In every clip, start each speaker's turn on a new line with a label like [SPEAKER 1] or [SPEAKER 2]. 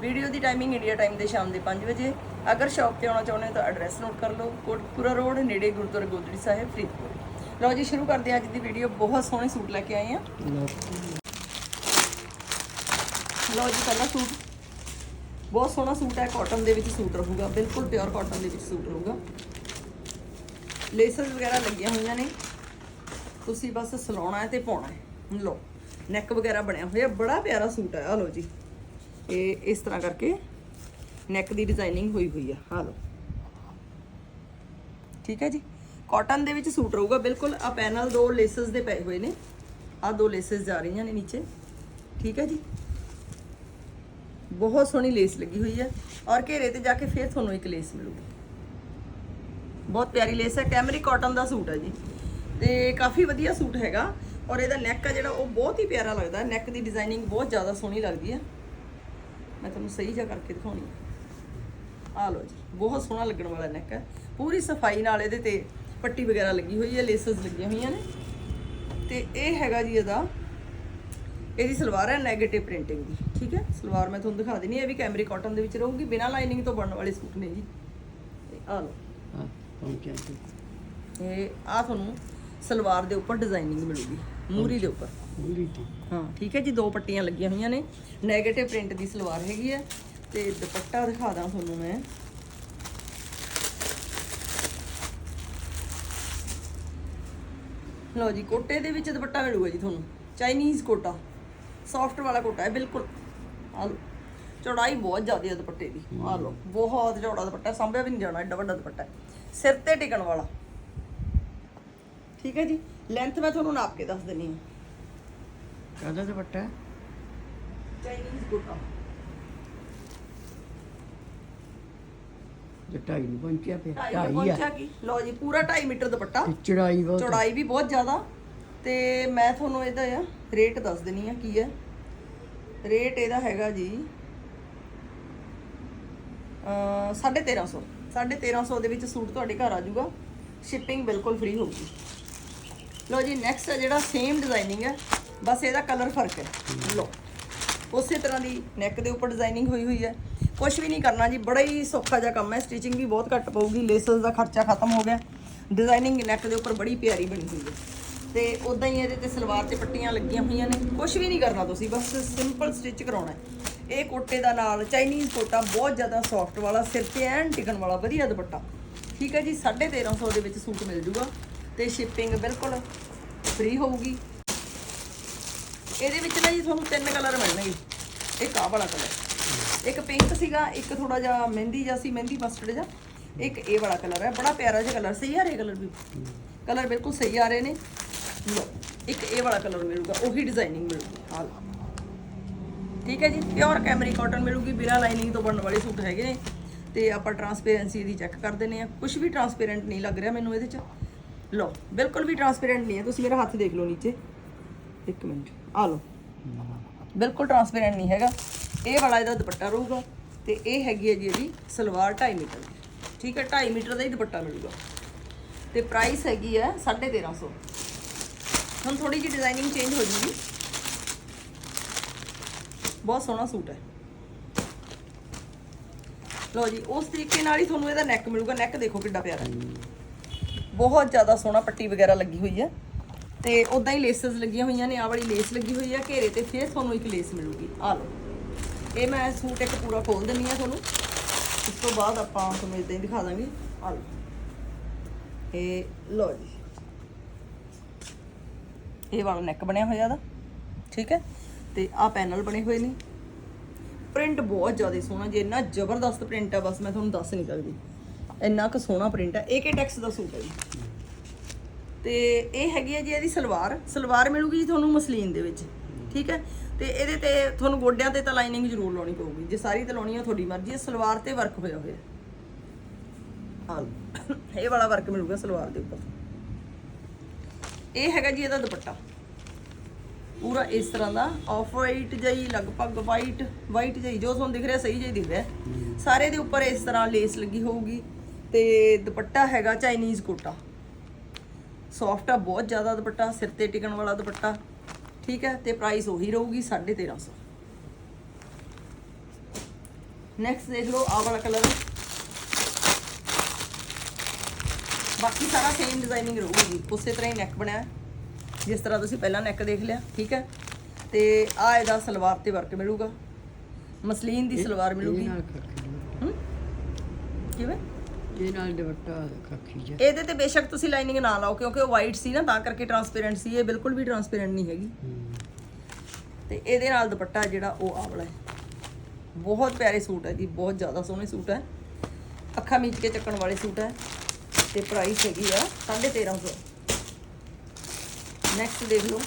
[SPEAKER 1] Video ਦੀ timing India time ਦੇ ਸ਼ਾਮ ਦੇ 5 ਵਜੇ। ਅਗਰ ਸ਼ਾਪ ਤੇ ਆਉਣਾ ਚਾਹੁੰਦੇ ਹੋ ਤਾਂ ਐਡਰੈਸ ਨੋਟ ਕਰ ਲਓ ਕੋਟਪੁਰਾ ਰੋਡ, ਨੇੜੇ ਗੁਰਦੁਆਰਾ ਗੋਦੜੀ ਸਾਹਿਬ, ਫਰੀਦਕੋਟ। ਲਓ ਜੀ, ਸ਼ੁਰੂ ਕਰਦੇ ਹਾਂ ਅੱਜ ਦੀ ਵੀਡੀਓ। ਬਹੁਤ ਸੋਹਣੇ ਸੂਟ ਲੈ ਕੇ ਆਏ ਹਾਂ। ਲਓ ਜੀ, ਪਹਿਲਾ ਸੂਟ। ਬਹੁਤ ਸੋਹਣਾ ਸੂਟ ਹੈ ਕਾਟਨ ਦੇ ਵਿੱਚ ਸੂਟ ਰਹੂਗਾ। ਬਿਲਕੁਲ ਪਿਓਰ ਕਾਟਨ ਦੇ ਵਿੱਚ ਸੂਟ ਰਹੂਗਾ। ਲੇਸਸ ਵਗੈਰਾ ਲੱਗੀਆਂ ਹੋਈਆਂ ਨੇ। ਤੁਸੀਂ ਬਸ ਸਲਾਉਣਾ ਹੈ ਤੇ ਪਾਉਣਾ ਹੈ। ਲਓ ਨੈਕ ਵਗੈਰਾ ਬਣਿਆ ਹੋਇਆ। ਬੜਾ ਪਿਆਰਾ ਸੂਟ ਹੈ। ਆ ਲਓ ਜੀ। ਇਹ ਇਸ ਤਰ੍ਹਾਂ ਕਰਕੇ ਨੈਕ ਦੀ ਡਿਜ਼ਾਈਨਿੰਗ ਹੋਈ ਹੋਈ ਆ। ਆ ਲਓ। ਠੀਕ ਹੈ ਜੀ? ਕਾਟਨ ਦੇ ਵਿੱਚ ਸੂਟ ਰਹੂਗਾ। ਬਿਲਕੁਲ ਆ ਪੈਨਲ ਦੋ ਲੇਸਸ ਦੇ ਪਏ ਹੋਏ ਨੇ। ਆ ਦੋ ਲੇਸਸ ਜਾ ਰਹੀਆਂ ਨੇ ਨੀਚੇ। ਠੀਕ ਹੈ ਜੀ? ਬਹੁਤ ਸੋਹਣੀ ਲੇਸ ਲੱਗੀ ਹੋਈ ਹੈ। ਔਰ ਘੇਰੇ ਤੇ ਜਾ ਕੇ ਫਿਰ ਤੁਹਾਨੂੰ ਇੱਕ ਲੇਸ ਮਿਲੂਗੀ। ਬਹੁਤ ਪਿਆਰੀ ਲੇਸ ਹੈ। ਕੈਮਰੀ ਕਾਟਨ ਦਾ ਸੂਟ ਹੈ ਜੀ। ਤੇ ਕਾਫੀ ਵਧੀਆ ਸੂਟ ਹੈਗਾ। ਔਰ ਇਹਦਾ ਨੈਕ ਆ ਜਿਹੜਾ, ਉਹ ਬਹੁਤ ਹੀ ਪਿਆਰਾ ਲੱਗਦਾ। ਹੈ ਨੈਕ ਦੀ ਡਿਜ਼ਾਈਨਿੰਗ ਬਹੁਤ ਜ਼ਿਆਦਾ ਸੋਹਣੀ ਲੱਗਦੀ ਹੈ। ਮੈਂ ਤੁਹਾਨੂੰ ਸਹੀ ਜਿਹਾ ਕਰਕੇ ਦਿਖਾਉਣੀ ਆ। ਲਓ ਜੀ ਬਹੁਤ ਸੋਹਣਾ ਲੱਗਣ ਵਾਲਾ ਨੈਕ ਹੈ। ਪੂਰੀ ਸਫ਼ਾਈ ਨਾਲ ਇਹਦੇ ਤੇ ਪੱਟੀ ਵਗੈਰਾ ਲੱਗੀ ਹੋਈ ਹੈ ਲੇਸਸ ਲੱਗੀਆਂ ਹੋਈਆਂ ਨੇ। ਤੇ ਇਹ ਹੈਗਾ ਜੀ ਇਹਦਾ ਇਹਦੀ ਸਲਵਾਰ ਹੈ 네ਗੇਟਿਵ ਪ੍ਰਿੰਟਿੰਗ ਦੀ ਠੀਕ ਹੈ? ਸਲਵਾਰ ਮੈਂ ਤੁਹਾਨੂੰ ਦਿਖਾ ਦਿੰਨੀ ਇਹ ਵੀ ਕੈਮਰੀ ਕਾਟਨ ਦੇ ਵਿੱਚ ਰਹੂਗੀ ਬਿਨਾਂ ਲਾਈਨਿੰਗ ਤੋਂ ਬਣਨ ਵਾਲੇ ਸੂਟ ਨੇ ਜੀ। ਆ ਲਓ।
[SPEAKER 2] ਹਾਂ
[SPEAKER 1] ਇਹ ਆ ਤੁਹਾਨੂੰ ਸਲਵਾਰ ਦੇ ਉੱਪਰ ਡਿਜ਼ਾਈਨਿੰਗ ਮਿਲੂਗੀ ਮੂਰੀ ਦੇ ਉੱਪਰ।
[SPEAKER 2] ਪੂਰੀ ਤੇ।
[SPEAKER 1] ਹਾਂ ਠੀਕ ਹੈ ਜੀ ਦੋ ਪੱਟੀਆਂ ਲੱਗੀਆਂ ਹੋਈਆਂ ਨੇ। 네ਗੇਟਿਵ ਪ੍ਰਿੰਟ ਦੀ ਸਲਵਾਰ ਹੈਗੀ ਹੈ ਤੇ ਦੁਪੱਟਾ ਦਿਖਾ ਦਾਂ ਤੁਹਾਨੂੰ ਮੈਂ। ਲਓ ਜੀ ਕੋਟੇ ਦੇ ਵਿੱਚ ਦੁਪੱਟਾ ਮਿਲੂਗਾ ਜੀ ਤੁਹਾਨੂੰ। Chinese quota. ਸੌਫਟ ਵਾਲਾ ਕੋਟਾ ਹੈ ਬਿਲਕੁਲ। ਆ ਲਓ ਚੌੜਾਈ ਬਹੁਤ ਜ਼ਿਆਦਾ ਹੈ ਦੁਪੱਟੇ ਦੀ। ਆ ਲਓ ਬਹੁਤ ਚੌੜਾ ਦੁਪੱਟਾ ਸੰਭਿਆ ਵੀ ਨਹੀਂ ਜਾਣਾ ਐਡਾ ਵੱਡਾ ਦੁਪੱਟਾ। ਸਿਰ ਤੇ ਟਿਕਣ ਵਾਲਾ। ਠੀਕ ਹੈ ਜੀ ਲੈਂਥ ਮੈਂ ਤੁਹਾਨੂੰ ਨਾਪ ਕੇ ਦੱਸ ਦਿੰਨੀ ਹਾਂ।
[SPEAKER 2] ਕਾਹਦਾ ਦੁਪੱਟਾ? ਹੈ?
[SPEAKER 1] ਚਾਈਨੀਜ਼
[SPEAKER 2] ਜੋ ਢਾਈ ਨੂੰ ਪਹੁੰਚਿਆ ਪਿਆ
[SPEAKER 1] ਢਾਈ
[SPEAKER 2] ਆ।
[SPEAKER 1] ਲਓ ਜੀ ਪੂਰਾ 2.5 ਮੀਟਰ ਦੁਪੱਟਾ।
[SPEAKER 2] ਚੜਾਈ ਬਹੁਤ।
[SPEAKER 1] ਚੌੜਾਈ ਵੀ ਬਹੁਤ ਜ਼ਿਆਦਾ। ਤੇ ਮੈਂ ਤੁਹਾਨੂੰ ਇਹਦਾ ਆ ਰੇਟ ਦੱਸ ਦਿੰਨੀ ਆ ਕੀ ਹੈ ਰੇਟ ਇਹਦਾ ਹੈਗਾ ਜੀ ਅ 1350 1350 ਦੇ ਵਿੱਚ ਸੂਟ ਤੁਹਾਡੇ ਘਰ ਆ ਜਾਊਗਾ। ਸ਼ਿਪਿੰਗ ਬਿਲਕੁਲ ਫ੍ਰੀ ਹੋਊਗੀ। ਲਓ ਜੀ ਨੈਕਸਟ ਹੈ ਜਿਹੜਾ ਸੇਮ ਡਿਜ਼ਾਈਨਿੰਗ ਹੈ ਬਸ ਇਹਦਾ ਕਲਰ ਫ਼ਰਕ ਹੈ। ਲਓ, ਉਸੇ ਤਰ੍ਹਾਂ ਦੀ ਨੈਕ ਦੇ ਉੱਪਰ ਡਿਜ਼ਾਈਨਿੰਗ ਹੋਈ ਹੋਈ ਹੈ। ਕੁਝ ਵੀ ਨਹੀਂ ਕਰਨਾ ਜੀ, ਬੜਾ ਹੀ ਸੌਖਾ ਜਿਹਾ ਕੰਮ ਹੈ। ਸਟਿਚਿੰਗ ਵੀ ਬਹੁਤ ਘੱਟ ਪਊਗੀ ਲੇਸਸ ਦਾ ਖਰਚਾ ਖਤਮ ਹੋ ਗਿਆ। ਡਿਜ਼ਾਈਨਿੰਗ ਨੈਕ ਦੇ ਉੱਪਰ ਬੜੀ ਪਿਆਰੀ ਬਣੀ ਹੋਈ ਹੈ। ਤੇ ਉਦਾਂ ਹੀ ਇਹਦੇ ਤੇ ਸਲਵਾਰ ਤੇ ਪੱਟੀਆਂ ਲੱਗੀਆਂ ਹੋਈਆਂ ਨੇ। ਕੁਝ ਵੀ ਨਹੀਂ ਕਰਨਾ ਤੁਸੀਂ, ਬਸ ਸਿੰਪਲ ਸਟਿਚ ਕਰਾਉਣਾ ਹੈ। ਇਹ ਕੋਟੇ ਦਾ ਨਾਲ ਚਾਈਨੀਜ਼ ਕੋਟਾ ਬਹੁਤ ਜ਼ਿਆਦਾ ਸੌਫਟ ਵਾਲਾ, ਸਿਰ ਤੇ ਐਨ ਟਿਕਣ ਵਾਲਾ, ਵਧੀਆ ਦੁਪੱਟਾ। ਠੀਕ ਹੈ ਜੀ 1350 ਦੇ ਵਿੱਚ ਸੂਟ ਮਿਲ ਜੂਗਾ। ਤੇ ਸ਼ਿਪਿੰਗ ਬਿਲਕੁਲ ਫ੍ਰੀ ਹੋਊਗੀ। ਇਹਦੇ ਵਿੱਚ ਨਾ ਜੀ ਤੁਹਾਨੂੰ ਤਿੰਨ ਕਲਰ ਮਿਲਣਗੇ। ਇੱਕ ਆਹ ਵਾਲਾ ਕਲਰ ਇੱਕ ਪਿੰਕ ਸੀਗਾ, ਇੱਕ ਥੋੜਾ ਜਿਹਾ ਮਹਿੰਦੀ ਜਿਹਾ ਸੀ, ਮਹਿੰਦੀ ਮਸਟਰਡ ਜਿਹਾ। ਇੱਕ ਇਹ ਵਾਲਾ ਕਲਰ ਹੈ। ਬੜਾ ਪਿਆਰਾ ਜਿਹਾ ਕਲਰ ਸਹੀ ਆ ਰਹੇ ਕਲਰ ਵੀ? ਕਲਰ ਬਿਲਕੁਲ ਸਹੀ ਆ ਰਹੇ ਨੇ। ਲਓ, ਇੱਕ ਇਹ ਵਾਲਾ ਕਲਰ ਮਿਲੂਗਾ। ਉਹੀ ਡਿਜ਼ਾਈਨਿੰਗ ਮਿਲੂਗੀ। ਆਹ ਠੀਕ ਹੈ ਜੀ? ਪਿਓਰ ਕੈਮਰੀ ਕਾਟਨ ਮਿਲੂਗੀ। ਬਿਨਾਂ ਲਾਈਨਿੰਗ ਤੋਂ ਬਣਨ ਵਾਲੇ ਸੂਟ ਹੈਗੇ ਨੇ। ਤੇ ਆਪਾਂ ਟਰਾਂਸਪੇਰੈਂਸੀ ਦੀ ਚੈੱਕ ਕਰ ਦਿੰਨੇ ਆ ਕੁਝ ਵੀ ਟਰਾਂਸਪੇਰੈਂਟ ਨਹੀਂ ਲੱਗ ਰਿਹਾ ਮੈਨੂੰ ਇਹਦੇ ਚ। ਲਓ, ਬਿਲਕੁਲ ਵੀ ਟਰਾਂਸਪੇਰੈਂਟ ਨਹੀਂ ਹੈ। ਤੁਸੀਂ ਮੇਰਾ ਹੱਥ ਦੇਖ ਲਓ ਨੀਚੇ। ਇੱਕ ਮਿੰਟ, ਆ ਲਓ। ਬਿਲਕੁਲ ਟਰਾਂਸਪੇਰੈਂਟ ਨਹੀਂ ਹੈਗਾ। ਇਹ ਵਾਲਾ ਇਹਦਾ ਦੁਪੱਟਾ ਰਹੂਗਾ ਤੇ ਇਹ ਹੈਗੀ ਹੈ ਜੀ ਇਹਦੀ ਸਲਵਾਰ 2.5 ਮੀਟਰ ਦੀ। ਠੀਕ ਹੈ 2.5 ਮੀਟਰ ਦਾ ਹੀ ਦੁਪੱਟਾ ਮਿਲੂਗਾ। ਤੇ ਪ੍ਰਾਈਸ ਹੈਗੀ ਹੈ 1350 ਹੁਣ ਥੋੜੀ ਜਿਹੀ ਡਿਜ਼ਾਈਨਿੰਗ ਚੇਂਜ ਹੋ ਜੂਗੀ। ਬਹੁਤ ਸੋਹਣਾ ਸੂਟ ਹੈ। ਲਓ ਜੀ, ਉਸ ਤਰੀਕੇ ਨਾਲ ਹੀ ਤੁਹਾਨੂੰ ਇਹਦਾ ਨੈਕ ਮਿਲੂਗਾ। ਨੈਕ ਦੇਖੋ ਕਿੱਡਾ ਪਿਆਰਾ ਬਹੁਤ ਜ਼ਿਆਦਾ ਸੋਹਣਾ ਪੱਟੀ ਵਗੈਰਾ ਲੱਗੀ ਹੋਈ ਹੈ। ਤੇ ਉਦਾਂ ਹੀ ਲੇਸਸ ਲੱਗੀਆਂ ਹੋਈਆਂ ਨੇ, ਆਹ ਵਾਲੀ ਲੇਸ ਲੱਗੀ ਹੋਈ ਆ ਘੇਰੇ ਤੇ, ਫਿਰ ਤੁਹਾਨੂੰ ਇੱਕ ਲੇਸ ਮਿਲੂਗੀ। ਆ ਲਓ। ਇਹ ਮੈਂ ਸੂਟ ਇੱਕ ਪੂਰਾ ਖੋਲ ਦਿੰਨੀ ਆ ਤੁਹਾਨੂੰ। ਉਸ ਤੋਂ ਬਾਅਦ ਆਪਾਂ ਤੁਹਾਨੂੰ ਇਦਾਂ ਹੀ ਦਿਖਾ ਦਾਂਗੇ। ਆ ਲਓ। ਇਹ ਲਓ ਜੀ। ਇਹ ਵਾਲਾ ਨੈਕ ਬਣਿਆ ਹੋਇਆ ਦਾ ਠੀਕ ਹੈ? ਤੇ ਆਹ ਪੈਨਲ ਬਣੇ ਹੋਏ ਨੇ। ਪ੍ਰਿੰਟ ਬਹੁਤ ਜ਼ਿਆਦਾ ਸੋਹਣਾ, ਜੀ ਇੰਨਾ ਜ਼ਬਰਦਸਤ ਪ੍ਰਿੰਟ ਆ, ਬਸ ਮੈਂ ਤੁਹਾਨੂੰ ਦੱਸ ਨਹੀਂ ਸਕਦੀ। ਇੰਨਾ ਕੁ ਸੋਹਣਾ ਪ੍ਰਿੰਟ ਹੈ ਏਕੇ ਟੈਕਸ ਦਾ ਸੂਟ ਹੈ ਜੀ? ਤੇ ਇਹ ਹੈਗੀ ਹੈ ਜੀ ਇਹਦੀ ਸਲਵਾਰ। ਸਲਵਾਰ ਮਿਲੂਗੀ ਜੀ ਤੁਹਾਨੂੰ ਮਸਲੀਨ ਦੇ ਵਿੱਚ ਠੀਕ ਹੈ? ਤੇ ਇਹਦੇ ਤੇ ਤੁਹਾਨੂੰ ਗੋਡਿਆਂ ਤੇ ਤਾਂ ਲਾਈਨਿੰਗ ਜ਼ਰੂਰ ਲਾਉਣੀ ਪਊਗੀ। ਜੇ ਸਾਰੀ ਤੇ ਲਾਉਣੀ ਆ ਤੁਹਾਡੀ ਮਰਜ਼ੀ ਹੈ ਸਲਵਾਰ ਤੇ ਵਰਕ ਹੋਇਆ ਹੋਇਆ। ਹਾਂ। ਇਹ ਵਾਲਾ ਵਰਕ ਮਿਲੂਗਾ ਸਲਵਾਰ ਦੇ ਉੱਪਰ। ਇਹ ਹੈਗਾ ਜੀ ਇਹਦਾ ਦੁਪੱਟਾ। ਪੂਰਾ ਇਸ ਤਰ੍ਹਾਂ ਦਾ। ਆਫ ਵਾਈਟ ਜਈ ਲਗਭਗ ਵਾਈਟ ਵਾਈਟ ਜਈ ਜੋ ਤੁਹਾਨੂੰ ਦਿਖ ਰਿਹਾ ਸਹੀ ਜਈ ਦਿਖ ਰਿਹਾ। ਸਾਰੇ ਦੇ ਉੱਪਰ ਇਸ ਤਰ੍ਹਾਂ ਲੇਸ ਲੱਗੀ ਹੋਊਗੀ। ਤੇ ਦੁਪੱਟਾ ਹੈਗਾ ਚਾਈਨੀਜ਼ ਕੋਟਾ। ਸੌਫਟ ਆ ਬਹੁਤ ਜ਼ਿਆਦਾ ਦੁਪੱਟਾ ਸਿਰ ਤੇ ਟਿਕਣ ਵਾਲਾ ਦੁਪੱਟਾ। ਠੀਕ ਹੈ ਤੇ ਪ੍ਰਾਈਸ ਉਹੀ ਰਹੂਗੀ 1350 ਨੈਕਸਟ ਦੇਖ ਲਓ ਆਹ ਵਾਲਾ ਕਲਰ ਬਾਕੀ ਸਾਰਾ ਸੇਮ ਡਿਜ਼ਾਈਨਿੰਗ ਰਹੂਗੀ ਉਸੇ ਤਰ੍ਹਾਂ ਹੀ ਨੈਕ ਬਣਿਆ ਜਿਸ ਤਰ੍ਹਾਂ ਤੁਸੀਂ ਪਹਿਲਾਂ ਨੈਕ ਦੇਖ ਲਿਆ ਠੀਕ ਹੈ। ਤੇ ਆ ਇਹਦਾ ਸਲਵਾਰ ਤੇ ਵਰਕ ਮਿਲੂਗਾ। ਮਸਲੀਨ ਦੀ ਸਲਵਾਰ ਮਿਲੂਗੀ? ਕਿਵੇਂ?
[SPEAKER 2] ਇਹ ਨਾਲ ਦੁਪੱਟਾ ਖੱਖੀ ਜਾ।
[SPEAKER 1] ਇਹਦੇ ਤੇ ਬੇਸ਼ੱਕ ਤੁਸੀਂ ਲਾਈਨਿੰਗ ਨਾ ਲਾਓ ਕਿਉਂਕਿ ਉਹ ਵਾਈਟ ਸੀ ਨਾ ਤਾਂ ਕਰਕੇ ਟਰਾਂਸਪੇਰੈਂਟ ਸੀ ਇਹ ਬਿਲਕੁਲ ਵੀ ਟਰਾਂਸਪੇਰੈਂਟ ਨਹੀਂ ਹੈਗੀ। ਤੇ ਇਹਦੇ ਨਾਲ ਦੁਪੱਟਾ ਜਿਹੜਾ ਉਹ ਆਹ ਵਾਲਾ ਹੈ। ਬਹੁਤ ਪਿਆਰੇ ਸੂਟ ਹੈ ਜੀ ਬਹੁਤ ਜ਼ਿਆਦਾ ਸੋਹਣੇ ਸੂਟ ਹੈ। ਅੱਖਾਂ ਮੀਚ ਕੇ ਚੱਕਣ ਵਾਲੇ ਸੂਟ ਹੈ। ਤੇ ਪ੍ਰਾਈਸ ਹੈਗੀ ਆ 1350 ਨੈਕਸਟ ਦੇਖ ਲਓ।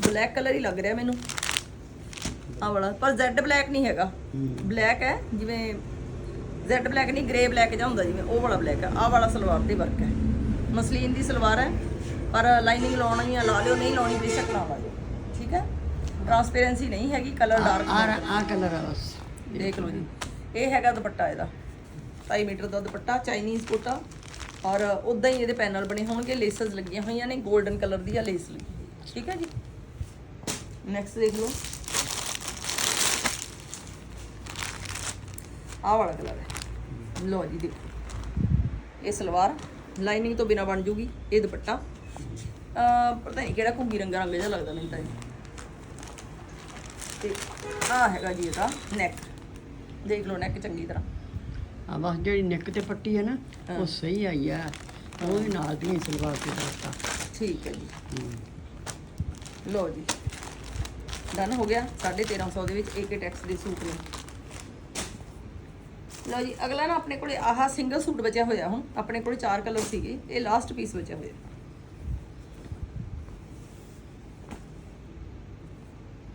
[SPEAKER 1] ਬਲੈਕ ਕਲਰ ਹੀ ਲੱਗ ਰਿਹਾ ਮੈਨੂੰ। ਆਹ ਵਾਲਾ ਪਰ Z ਬਲੈਕ ਨਹੀਂ ਹੈਗਾ। ਬਲੈਕ ਹੈ ਜਿਵੇਂ Z ਬਲੈਕ ਨਹੀਂ ਗ੍ਰੇ ਬਲੈਕ ਜਿਹਾ ਹੁੰਦਾ ਜਿਵੇਂ ਉਹ ਵਾਲਾ ਬਲੈਕ ਹੈ। ਆਹ ਵਾਲਾ ਸਲਵਾਰ ਤੇ ਵਰਕ ਹੈ। ਮਸਲੀਨ ਦੀ ਸਲਵਾਰ ਹੈ ਪਰ ਲਾਈਨਿੰਗ ਲਾਉਣੀ ਆ ਲਾ ਲਿਓ ਨਹੀਂ ਲਾਉਣੀ ਬੇਸ਼ੱਕ ਨਾ ਲਿਓ। ਠੀਕ ਹੈ? ਟ੍ਰਾਂਸਪੇਰੈਂਸੀ ਨਹੀਂ ਹੈਗੀ ਕਲਰ ਡਾਰਕ
[SPEAKER 2] ਆ ਆ ਕਲਰ ਆ ਬਸ।
[SPEAKER 1] ਦੇਖ ਲਓ ਜੀ। ਇਹ ਹੈਗਾ ਦੁਪੱਟਾ ਇਹਦਾ। 2.5 ਮੀਟਰ ਦਾ ਦੁਪੱਟਾ ਚਾਈਨੀਜ਼ ਕੋਟਾ। ਔਰ ਉਦਾਂ ਹੀ ਇਹਦੇ ਪੈਨਲ ਬਣੇ ਹੋਣਗੇ ਲੇਸਸ ਲੱਗੀਆਂ ਹੋਈਆਂ ਨੇ 골ਡਨ ਕਲਰ ਦੀ ਆ ਲੇਸ ਲੱਗੀ। ਠੀਕ ਹੈ ਜੀ? ਨੈਕਸਟ ਦੇਖ ਲਓ। ਆਹ ਵਾਲਾ ਕਲਰ ਹੈ। ਲਓ ਜੀ ਦੇਖੋ। ਇਹ ਸਲਵਾਰ ਲਾਈਨਿੰਗ ਤੋਂ ਬਿਨਾ ਬਣ ਜੂਗੀ ਇਹ ਦੁਪੱਟਾ। ਅਹ ਪਤਾ ਨਹੀਂ ਕਿਹੜਾ ਘੁੰਗੀ ਰੰਗਾ ਰੰਗ ਜਿਹਾ ਲੱਗਦਾ ਮੈਨੂੰ ਤਾਂ ਇਹ। ਤੇ ਆ ਹੈਗਾ ਜੀ ਇਹਦਾ ਨੈਕ ਦੇਖ ਲਓ ਨੈਕ ਚੰਗੀ ਤਰ੍ਹਾਂ।
[SPEAKER 2] ਆ ਬਸ ਜਿਹੜੀ ਨੈਕ ਤੇ ਪੱਟੀ ਹੈ ਨਾ ਉਹ ਸਹੀ ਆਈ ਆ। ਉਹ ਵੀ ਨਾਲ ਦੀ ਸਲਵਾਰ ਤੇ ਦੁਪੱਟਾ।
[SPEAKER 1] ਠੀਕ ਹੈ ਜੀ। ਲਓ ਜੀ। ਡਨ ਹੋ ਗਿਆ। 1350 ਦੇ ਵਿੱਚ AK ਟੈਕਸ ਦੇ ਸੂਟ ਨੇ। ਲਓ ਜੀ ਅਗਲਾ ਨਾ ਆਪਣੇ ਕੋਲੇ ਆਹ ਸਿੰਗਲ ਸੂਟ ਬਚਿਆ ਹੋਇਆ ਹੁਣ ਆਪਣੇ ਕੋਲੇ ਚਾਰ ਕਲਰ ਸੀਗੇ ਇਹ ਲਾਸਟ ਪੀਸ ਬਚਿਆ ਹੋਇਆ।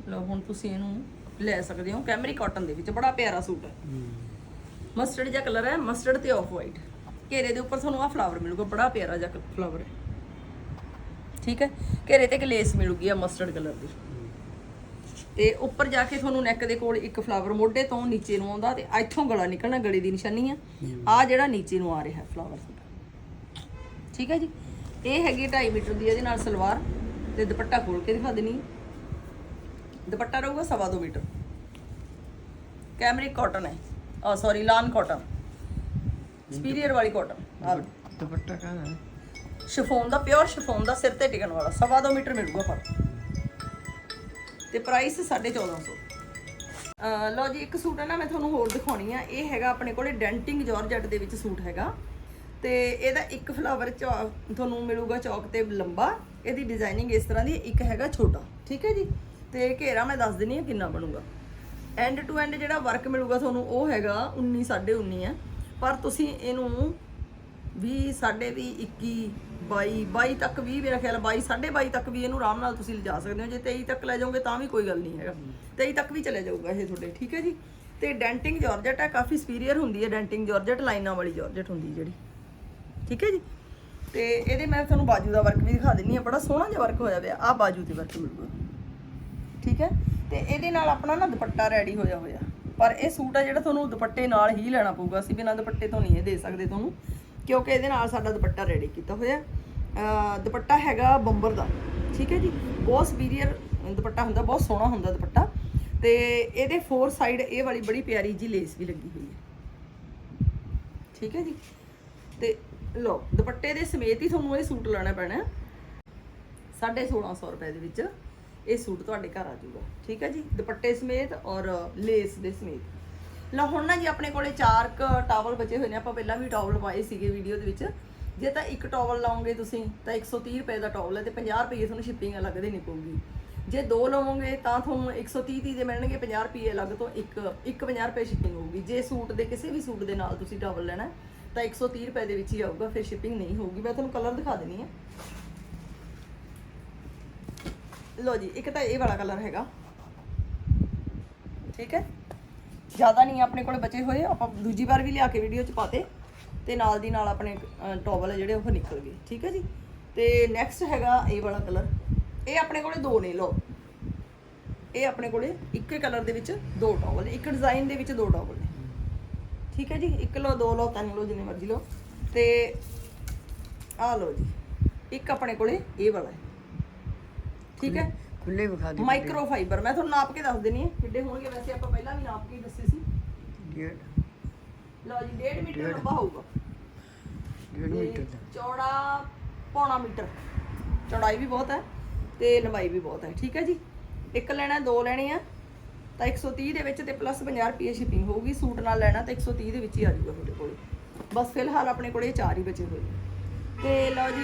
[SPEAKER 1] ਲਓ ਹੁਣ ਤੁਸੀਂ ਇਹਨੂੰ ਲੈ ਸਕਦੇ ਹੋ ਕੈਮਰੀ ਕਾਟਨ ਦੇ ਵਿੱਚ ਬੜਾ ਪਿਆਰਾ ਸੂਟ ਹੈ। ਮਸਟਰਡ ਜਿਹਾ ਕਲਰ ਹੈ ਮਸਟਰਡ ਤੇ ਆਫ ਵਾਈਟ ਘੇਰੇ ਦੇ ਉੱਪਰ ਤੁਹਾਨੂੰ ਆ ਫਲਾਵਰ ਮਿਲੂਗਾ ਬੜਾ ਪਿਆਰਾ ਜਿਹਾ ਫਲਾਵਰ ਹੈ। ਠੀਕ ਹੈ? ਘੇਰੇ ਤੇ ਇੱਕ ਲੇਸ ਮਿਲੂਗੀ ਆ ਮਸਟਰਡ ਕਲਰ ਦੀ। ਤੇ ਉੱਪਰ ਜਾ ਕੇ ਤੁਹਾਨੂੰ ਨੈਕ ਦੇ ਕੋਲ ਇੱਕ ਫਲਾਵਰ ਮੋਢੇ ਤੋਂ ਨੀਚੇ ਨੂੰ ਆਉਂਦਾ ਤੇ ਇੱਥੋਂ ਗਲਾ ਨਿਕਲਣਾ ਗਲੇ ਦੀ ਨਿਸ਼ਾਨੀ ਆ। ਆ ਜਿਹੜਾ ਨੀਚੇ ਨੂੰ ਆ ਰਿਹਾ ਫਲਾਵਰ ਠੀਕ ਹੈ ਜੀ? ਇਹ ਹੈਗੀ 2.5 ਮੀਟਰ ਦੀ ਇਹਦੇ ਨਾਲ ਸਲਵਾਰ ਤੇ ਦੁਪੱਟਾ ਖੋਲ ਕੇ ਦਿਖਾ ਦੇਣੀ ਦੁਪੱਟਾ ਰਹੂਗਾ ਸਵਾ ਦੋ ਮੀਟਰ। ਕੈਮਰਿਕ ਕਾਟਨ ਹੈ। ਆ ਸੌਰੀ ਲਾਨ ਕਾਟਨ ਸਪੀਰੀਅਰ ਵਾਲੀ ਕਾਟਨ ਆ
[SPEAKER 2] ਦੁਪੱਟਾ ਕਾਹਦਾ?
[SPEAKER 1] ਸ਼ਿਫੋਨ ਦਾ ਪਿਓਰ ਸ਼ਿਫੋਨ ਦਾ ਸਿਰ ਤੇ ਟਿਕਣ ਵਾਲਾ। ਸਵਾ ਦੋ ਮੀਟਰ ਮਿਲੂਗਾ ਪਰ ਤੇ ਪ੍ਰਾਈਸ 1450 ਅਹ ਲਓ ਜੀ, ਇੱਕ ਸੂਟ ਹੈ ਨਾ, ਮੈਂ ਤੁਹਾਨੂੰ ਹੋਰ ਦਿਖਾਉਣੀ ਆ। ਇਹ ਹੈਗਾ ਆਪਣੇ ਕੋਲੇ ਡੈਂਟਿੰਗ ਜਾਰਜਟ ਦੇ ਵਿੱਚ ਸੂਟ ਹੈਗਾ। ਤੇ ਇਹਦਾ ਇੱਕ ਫਲਾਵਰ ਤੁਹਾਨੂੰ ਮਿਲੂਗਾ ਚੌਕ ਤੇ ਲੰਬਾ। ਇਹਦੀ ਡਿਜ਼ਾਈਨਿੰਗ ਇਸ ਤਰ੍ਹਾਂ ਦੀ ਇੱਕ ਹੈਗਾ ਛੋਟਾ। ਠੀਕ ਹੈ ਜੀ? ਤੇ ਘੇਰਾ ਮੈਂ ਦੱਸ ਦਿੰਨੀ ਆ ਕਿੰਨਾ ਬਣੂਗਾ। ਐਂਡ ਟੂ ਐਂਡ ਜਿਹੜਾ ਵਰਕ ਮਿਲੂਗਾ ਤੁਹਾਨੂੰ, ਉਹ ਹੈਗਾ 19 19.5 ਆ ਪਰ ਤੁਸੀਂ ਇਹਨੂੰ 20 ਸਾਢੇ 20 21 22 22 ਤੱਕ ਵੀ ਮੇਰਾ ਖਿਆਲ 22 ਸਾਢੇ 22 ਤੱਕ ਵੀ ਇਹਨੂੰ ਆਰਾਮ ਨਾਲ ਤੁਸੀਂ ਲਿਜਾ ਸਕਦੇ ਹੋ। ਜੇ 23 ਤੱਕ ਲੈ ਜਾਓਗੇ ਤਾਂ ਵੀ ਕੋਈ ਗੱਲ ਨਹੀਂ ਹੈਗਾ। 23 ਤੱਕ ਵੀ ਚਲੇ ਜਾਊਗਾ ਇਹ ਤੁਹਾਡੇ, ਠੀਕ ਹੈ ਜੀ? ਤੇ ਡੈਂਟਿੰਗ ਜਾਰਜਟ ਹੈ ਕਾਫੀ ਸੁਪੀਰੀਅਰ ਹੁੰਦੀ ਹੈ ਡੈਂਟਿੰਗ ਜਾਰਜਟ, ਲਾਈਨਾਂ ਵਾਲੀ ਜਾਰਜਟ ਹੁੰਦੀ ਜਿਹੜੀ। ਠੀਕ ਹੈ ਜੀ? ਤੇ ਇਹਦੇ ਮੈਂ ਤੁਹਾਨੂੰ ਬਾਜੂ ਦਾ ਵਰਕ ਵੀ ਦਿਖਾ ਦਿੰਨੀ ਆ ਬੜਾ ਸੋਹਣਾ ਜਿਹਾ ਵਰਕ ਹੋਇਆ ਪਿਆ ਆ ਬਾਜੂ ਤੇ ਵਰਕ ਮਿਲੂਗਾ। ਠੀਕ ਹੈ? ਤੇ ਇਹਦੇ ਨਾਲ ਆਪਣਾ ਨਾ ਦੁਪੱਟਾ ਰੈਡੀ ਹੋਇਆ ਹੋਇਆ। ਪਰ ਇਹ ਸੂਟ ਆ ਜਿਹੜਾ ਤੁਹਾਨੂੰ ਦੁਪੱਟੇ ਨਾਲ ਹੀ ਲੈਣਾ ਪਊਗਾ, ਅਸੀਂ ਬਿਨਾਂ ਦੁਪੱਟੇ ਤੋਂ ਨਹੀਂ ਇਹ ਦੇ ਸਕਦੇ ਤੁਹਾਨੂੰ। ਕਿਉਂਕਿ ਇਹਦੇ ਨਾਲ ਸਾਡਾ ਦੁਪੱਟਾ ਰੈਡੀ ਕੀਤਾ ਹੋਇਆ ਦੁਪੱਟਾ ਹੈਗਾ ਬੰਬਰ ਦਾ, ਠੀਕ ਹੈ ਜੀ? ਬਹੁਤ ਸਪੀਰੀਅਰ ਦੁਪੱਟਾ ਹੁੰਦਾ, ਬਹੁਤ ਸੋਹਣਾ ਹੁੰਦਾ ਦੁਪੱਟਾ। ਤੇ ਇਹਦੇ ਫੋਰ ਸਾਈਡ ਇਹ ਵਾਲੀ ਬੜੀ ਪਿਆਰੀ ਜੀ ਲੇਸ ਵੀ ਲੱਗੀ ਹੋਈ ਹੈ। ਠੀਕ ਹੈ ਜੀ? ਤੇ ਲੋ ਦੁਪੱਟੇ ਦੇ ਸਮੇਤ ਹੀ ਤੁਹਾਨੂੰ ਇਹ ਸੂਟ ਲੈਣਾ ਪੈਣਾ ਹੈ। 1650 ਰੁਪਏ ਦੇ ਵਿੱਚ ਇਹ ਸੂਟ ਤੁਹਾਡੇ ਘਰ ਆ ਜਾਊਗਾ। ਠੀਕ ਹੈ ਜੀ? ਦੁਪੱਟੇ ਸਮੇਤ ਔਰ ਲੇਸ ਦੇ ਸਮੇਤ। ਲਓ ਹੁਣ ਨਾ ਜੀ ਆਪਣੇ ਕੋਲੇ ਚਾਰ ਕ ਟਾਵਲ ਬਚੇ ਹੋਏ ਨੇ ਆਪਾਂ ਪਹਿਲਾਂ ਵੀ ਟਾਵਲ ਪਾਏ ਸੀਗੇ ਵੀਡੀਓ ਦੇ ਵਿੱਚ। ਜੇ ਤਾਂ ਇੱਕ ਟਾਵਲ ਲਾਉਂਗੇ ਤੁਸੀਂ ਤਾਂ 130 ਰੁਪਏ ਦਾ ਟਾਵਲ ਹੈ ਤੇ 50 ਰੁਪਏ ਤੁਹਾਨੂੰ ਸ਼ਿਪਿੰਗ ਅਲੱਗ ਦੇਣੀ ਪਊਗੀ। ਜੇ ਦੋ ਲਵੋਗੇ ਤਾਂ ਤੁਹਾਨੂੰ 130 30 ਦੇ ਮਿਲਣਗੇ 50 ਰੁਪਏ ਅਲੱਗ ਤੋਂ ਇੱਕ ਇੱਕ 50 ਰੁਪਏ ਸ਼ਿਪਿੰਗ ਹੋਊਗੀ। ਜੇ ਸੂਟ ਦੇ ਕਿਸੇ ਵੀ ਸੂਟ ਦੇ ਨਾਲ ਤੁਸੀਂ ਟਾਵਲ ਲੈਣਾ ਹੈ, ਤਾਂ 130 ਰੁਪਏ ਦੇ ਵਿੱਚ ਹੀ ਆਊਗਾ ਫਿਰ ਸ਼ਿਪਿੰਗ ਨਹੀਂ ਹੋਊਗੀ। ਮੈਂ ਤੁਹਾਨੂੰ ਕਲਰ ਦਿਖਾ ਦੇਣੀ ਹੈ। ਲੋ ਜੀ ਇੱਕ ਤਾਂ ਇਹ ਵਾਲਾ ਕਲਰ ਹੈਗਾ। ਠੀਕ ਹੈ? ਜ਼ਿਆਦਾ ਨਹੀਂ ਆਪਣੇ ਕੋਲ ਬਚੇ ਹੋਏ ਆਪਾਂ ਦੂਜੀ ਵਾਰ ਵੀ ਲਿਆ ਕੇ ਵੀਡੀਓ ਚ ਪਾਤੇ ਤੇ ਨਾਲ ਦੀ ਨਾਲ ਆਪਣੇ ਟੋਵਲ ਜਿਹੜੇ ਉਹ ਨਿਕਲ ਗਏ, ਠੀਕ ਹੈ ਜੀ? ਤੇ ਨੈਕਸਟ ਹੈਗਾ ਇਹ ਵਾਲਾ ਕਲਰ ਇਹ ਆਪਣੇ ਕੋਲੇ ਦੋ ਨੇ ਲੋ ਇਹ ਆਪਣੇ ਕੋਲੇ ਇੱਕੇ ਕਲਰ ਦੇ ਵਿੱਚ ਦੋ ਟਾਵਲ ਇੱਕ ਡਿਜ਼ਾਈਨ ਦੇ ਵਿੱਚ ਦੋ ਟਾਵਲ ਨੇ। ਠੀਕ ਹੈ ਜੀ? ਇੱਕ ਲੋ ਦੋ ਲੋ ਤਿੰਨ ਲੋ ਜਿੰਨੇ ਮਰਜ਼ੀ ਲੋ ਤੇ ਆ ਲੋ ਜੀ, ਇੱਕ ਆਪਣੇ ਕੋਲੇ ਇਹ ਵਾਲਾ ਹੈ। ਠੀਕ ਹੈ?
[SPEAKER 2] ਖੁੱਲੇ ਵਿਖਾ ਦੇ
[SPEAKER 1] ਮਾਈਕਰੋ ਫਾਈਬਰ ਮੈਂ ਤੁਹਾਨੂੰ ਨਾਪ ਕੇ ਦੱਸ ਦਿੰਨੀ ਹੈ ਕਿੱਡੇ ਹੋਣਗੇ ਵੈਸੇ ਆਪਾਂ ਪਹਿਲਾਂ ਵੀ ਨਾਪ ਕੇ ਹੀ ਦੱਸੇ ਸੀ।
[SPEAKER 2] ਡੇਢ।
[SPEAKER 1] ਲਓ ਜੀ 1.5 ਮੀਟਰ ਲੰਬਾ ਹੋਊਗਾ।
[SPEAKER 2] ਡੇਢ
[SPEAKER 1] ਤੇ
[SPEAKER 2] ਮੀਟਰ ਦਾ।
[SPEAKER 1] ਚੌੜਾ ਪੌਣਾ ਮੀਟਰ। ਚੌੜਾਈ ਵੀ ਬਹੁਤ ਹੈ ਤੇ ਲੰਬਾਈ ਵੀ ਬਹੁਤ ਹੈ ਠੀਕ ਹੈ ਜੀ? ਇੱਕ ਲੈਣਾ ਦੋ ਲੈਣੇ ਆ ਤਾਂ 130 ਦੇ ਵਿੱਚ ਤੇ ਪਲੱਸ 50 ਰੁਪਏ ਸ਼ਿਪਿੰਗ ਹੋਊਗੀ ਸੂਟ ਨਾਲ ਲੈਣਾ ਤਾਂ 130 ਦੇ ਵਿੱਚ ਹੀ ਆ ਜਾਊਗਾ ਤੁਹਾਡੇ ਕੋਲ। ਬਸ ਫਿਲਹਾਲ ਆਪਣੇ ਕੋਲੇ ਇਹ ਚਾਰ ਹੀ ਬਚੇ ਹੋਏ ਨੇ। ਤੇ ਲਓ ਜੀ